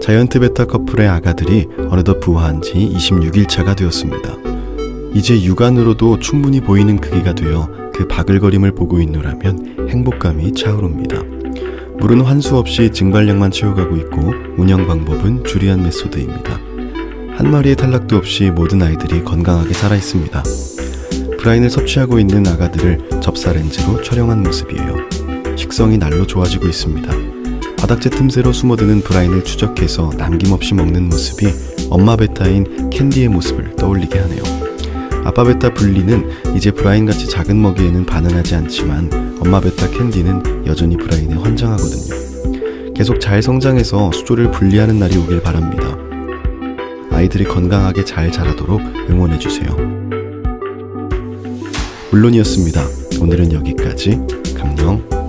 자이언트 베타 커플의 아가들이 어느덧 부화한 지 26일차가 되었습니다. 이제 육안으로도 충분히 보이는 크기가 되어 그 바글거림을 보고 있노라면 행복감이 차오릅니다. 물은 환수 없이 증발량만 채워가고 있고 운영 방법은 주리한 메소드입니다. 한 마리의 탈락도 없이 모든 아이들이 건강하게 살아 있습니다. 브라인을 섭취하고 있는 아가들을 접사 렌즈로 촬영한 모습이에요. 식성이 날로 좋아지고 있습니다. 바닥재 틈새로 숨어드는 브라인을 추적해서 남김없이 먹는 모습이 엄마 베타인 캔디의 모습을 떠올리게 하네요. 아빠 베타 분리는 이제 브라인같이 작은 먹이에는 반응하지 않지만 엄마 베타 캔디는 여전히 브라인에 환장하거든요. 계속 잘 성장해서 수조를 분리하는 날이 오길 바랍니다. 아이들이 건강하게 잘 자라도록 응원해주세요. 물론이었습니다. 오늘은 여기까지. 감녕.